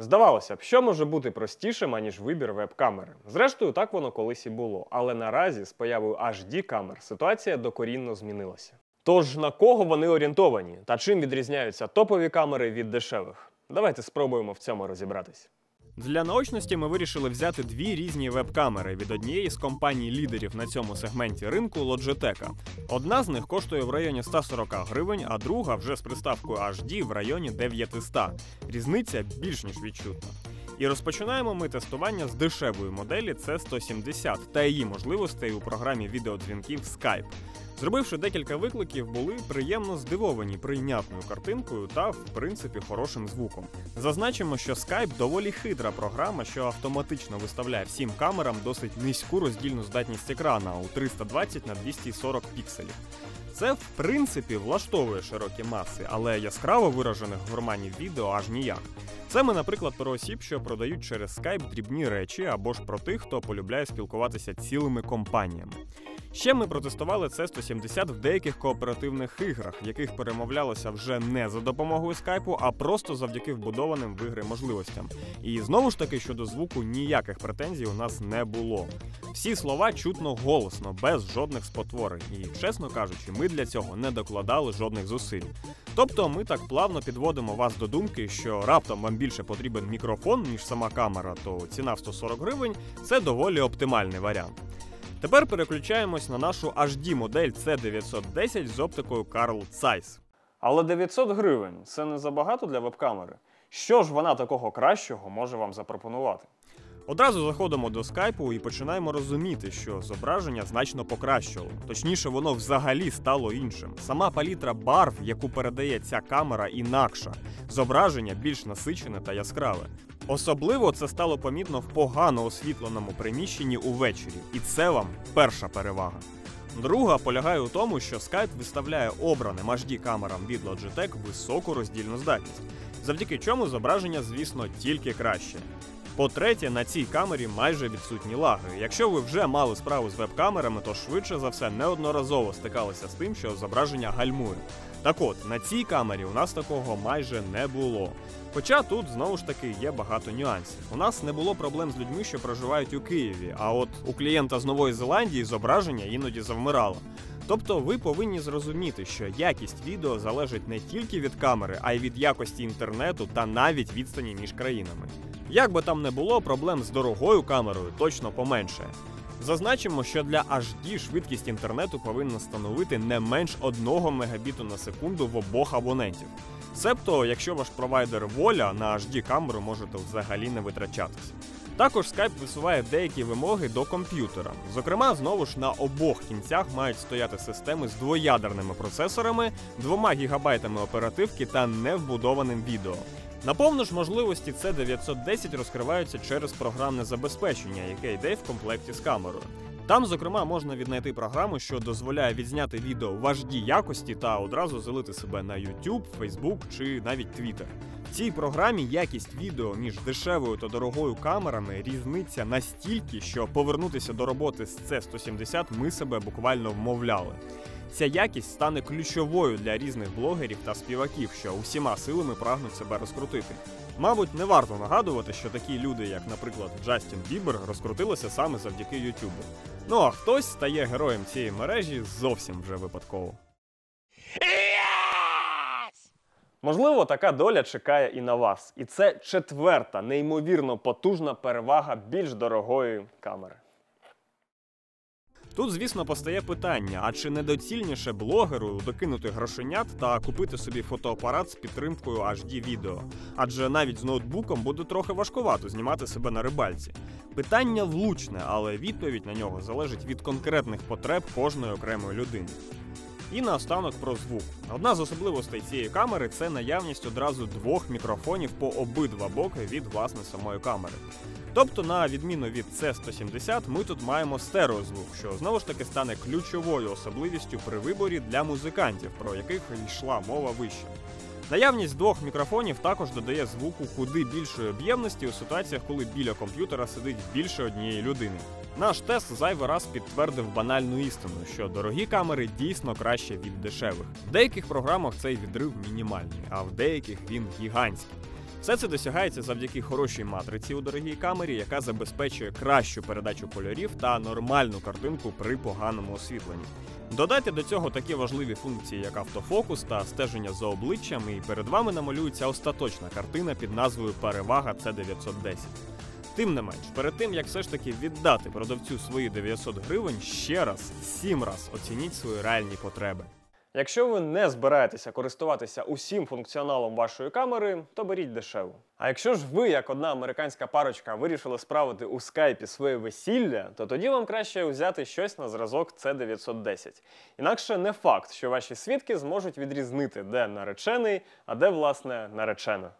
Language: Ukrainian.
Здавалося б, що може бути простішим, аніж вибір веб-камери. Зрештою, так воно колись і було. Але наразі з появою HD камер ситуація докорінно змінилася. Тож на кого вони орієнтовані та чим відрізняються топові камери від дешевих? Давайте спробуємо в цьому розібратись. Для наочності ми вирішили взяти дві різні веб-камери від однієї з компаній лідерів на цьому сегменті ринку Logitech. Одна з них коштує в районі 140 гривень, а друга вже з приставкою HD в районі 900. Різниця більш ніж відчутна. І розпочинаємо ми тестування з дешевої моделі C170 та її можливостей у програмі відеодзвінків Skype. Зробивши декілька викликів, були приємно здивовані прийнятною картинкою та, в принципі, хорошим звуком. Зазначимо, що Skype доволі хитра програма, що автоматично виставляє всім камерам досить низьку роздільну здатність екрана у 320 на 240 пікселів. Це, в принципі, влаштовує широкі маси, але яскраво виражених в громані відео аж ніяк. Це ми, наприклад, про осіб, що продають через скайп дрібні речі, або ж про тих, хто полюбляє спілкуватися цілими компаніями. Ще ми протестували це 170 в деяких кооперативних іграх, в яких перемовлялося вже не за допомогою скайпу, а просто завдяки вбудованим в ігри можливостям. І знову ж таки щодо звуку ніяких претензій у нас не було. Всі слова чутно голосно, без жодних спотворень. І, чесно кажучи, ми для цього не докладали жодних зусиль. Тобто ми так плавно підводимо вас до думки, що раптом вам більше потрібен мікрофон, ніж сама камера, то ціна в 140 гривень це доволі оптимальний варіант. Тепер переключаємось на нашу HD модель C910 з оптикою Carl Zeiss. Але 900 гривень це не забагато для веб-камери. Що ж вона такого кращого може вам запропонувати? Одразу заходимо до скайпу і починаємо розуміти, що зображення значно покращило. Точніше, воно взагалі стало іншим. Сама палітра барв, яку передає ця камера, інакша. Зображення більш насичене та яскраве. Особливо це стало помітно в погано освітленому приміщенні увечері, і це вам перша перевага. Друга полягає у тому, що Skype виставляє обраним HD камерам від Logitech високу роздільну здатність, завдяки чому зображення, звісно, тільки краще. По-третє, на цій камері майже відсутні лаги. Якщо ви вже мали справу з веб-камерами, то швидше за все неодноразово стикалися з тим, що зображення гальмує. Так от, на цій камері у нас такого майже не було. Хоча тут знову ж таки є багато нюансів. У нас не було проблем з людьми, що проживають у Києві, а от у клієнта з Нової Зеландії зображення іноді завмирало. Тобто ви повинні зрозуміти, що якість відео залежить не тільки від камери, а й від якості інтернету та навіть відстані між країнами. Як би там не було, проблем з дорогою камерою точно поменше. Зазначимо, що для HD швидкість інтернету повинна становити не менш 1 мегабіту на секунду в обох абонентів. Себто, якщо ваш провайдер воля на HD камеру можете взагалі не витрачатися. Також Skype висуває деякі вимоги до комп'ютера. Зокрема, знову ж на обох кінцях мають стояти системи з двоядерними процесорами, 2 гігабайтами оперативки та невбудованим відео. На повну ж можливості c 910 розкриваються через програмне забезпечення, яке йде в комплекті з камерою. Там, зокрема, можна віднайти програму, що дозволяє відзняти відео в HD якості та одразу залити себе на YouTube, Facebook чи навіть Twitter. В цій програмі якість відео між дешевою та дорогою камерами різниця настільки, що повернутися до роботи з C170 ми себе буквально вмовляли. Ця якість стане ключовою для різних блогерів та співаків, що усіма силами прагнуть себе розкрутити. Мабуть, не варто нагадувати, що такі люди, як, наприклад, Джастін Бібер, розкрутилися саме завдяки Ютубу. Ну а хтось стає героєм цієї мережі зовсім вже випадково. Можливо, така доля чекає і на вас. І це четверта, неймовірно потужна перевага більш дорогої камери. Тут, звісно, постає питання: а чи недоцільніше блогеру докинути грошенят та купити собі фотоапарат з підтримкою HD відео? Адже навіть з ноутбуком буде трохи важкувато знімати себе на рибальці. Питання влучне, але відповідь на нього залежить від конкретних потреб кожної окремої людини. І наостанок про звук. Одна з особливостей цієї камери це наявність одразу двох мікрофонів по обидва боки від власне самої камери. Тобто, на відміну від C170, ми тут маємо стереозвук, що знову ж таки стане ключовою особливістю при виборі для музикантів, про яких йшла мова вище. Наявність двох мікрофонів також додає звуку куди більшої об'ємності у ситуаціях, коли біля комп'ютера сидить більше однієї людини. Наш тест зайвий раз підтвердив банальну істину, що дорогі камери дійсно краще від дешевих. В деяких програмах цей відрив мінімальний, а в деяких він гігантський. Все це досягається завдяки хорошій матриці у дорогій камері, яка забезпечує кращу передачу кольорів та нормальну картинку при поганому освітленні. Додайте до цього такі важливі функції, як автофокус та стеження за обличчям, і перед вами намалюється остаточна картина під назвою Перевага C910. Тим не менш, перед тим як все ж таки віддати продавцю свої 900 гривень, ще раз, сім раз оцініть свої реальні потреби. Якщо ви не збираєтеся користуватися усім функціоналом вашої камери, то беріть дешеву. А якщо ж ви, як одна американська парочка, вирішили справити у скайпі своє весілля, то тоді вам краще взяти щось на зразок C910. Інакше не факт, що ваші свідки зможуть відрізнити, де наречений, а де власне наречена.